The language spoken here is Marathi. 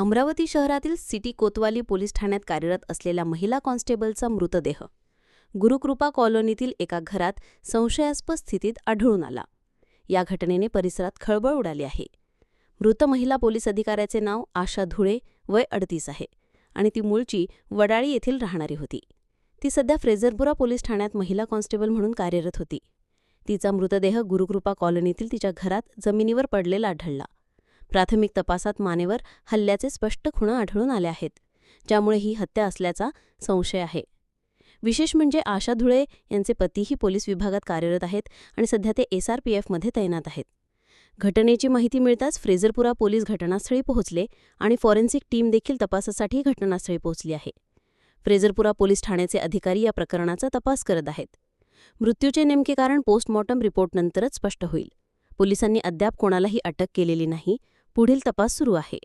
अमरावती शहरातील सिटी कोतवाली पोलीस ठाण्यात कार्यरत असलेल्या महिला कॉन्स्टेबलचा मृतदेह. गुरुकृपा कॉलनीतील एका घरात संशयास्पद स्थितीत आढळून आला. या घटनेने परिसरात खळबळ उडाली आहे. मृत महिला पोलीस अधिकाऱ्याचे नाव आशा धुळे वय अडतीस आहे आणि ती मूळची वडाळी येथील राहणारी होती. ती सध्या फ्रेझरपुरा पोलीस ठाण्यात महिला कॉन्स्टेबल म्हणून कार्यरत होती. तिचा मृतदेह गुरुकृपा कॉलनीतील तिच्या घरात जमिनीवर पडलेला आढळला. प्राथमिक तपासात मानेवर हल्ल्याचे स्पष्ट खुणा आढळून आले आहेत ज्यामुळे ही हत्या असल्याचा संशय आहे. विशेष म्हणजे आशा धुळे यांचे पतीही पोलीस विभागात कार्यरत आहेत आणि सध्या ते एसआरपीएफमध्ये तैनात आहेत. घटनेची माहिती मिळताच फ्रेझरपुरा पोलीस घटनास्थळी पोहोचले आणि फॉरेन्सिक टीम देखील तपासासाठी घटनास्थळी पोहोचली आहे. फ्रेझरपुरा पोलीस ठाण्याचे अधिकारी या प्रकरणाचा तपास करत आहेत. मृत्यूचे नेमके कारण पोस्टमॉर्टम रिपोर्टनंतरच स्पष्ट होईल. पोलिसांनी अद्याप कोणालाही अटक केलेली नाही पुढील तपास सुरू आहे.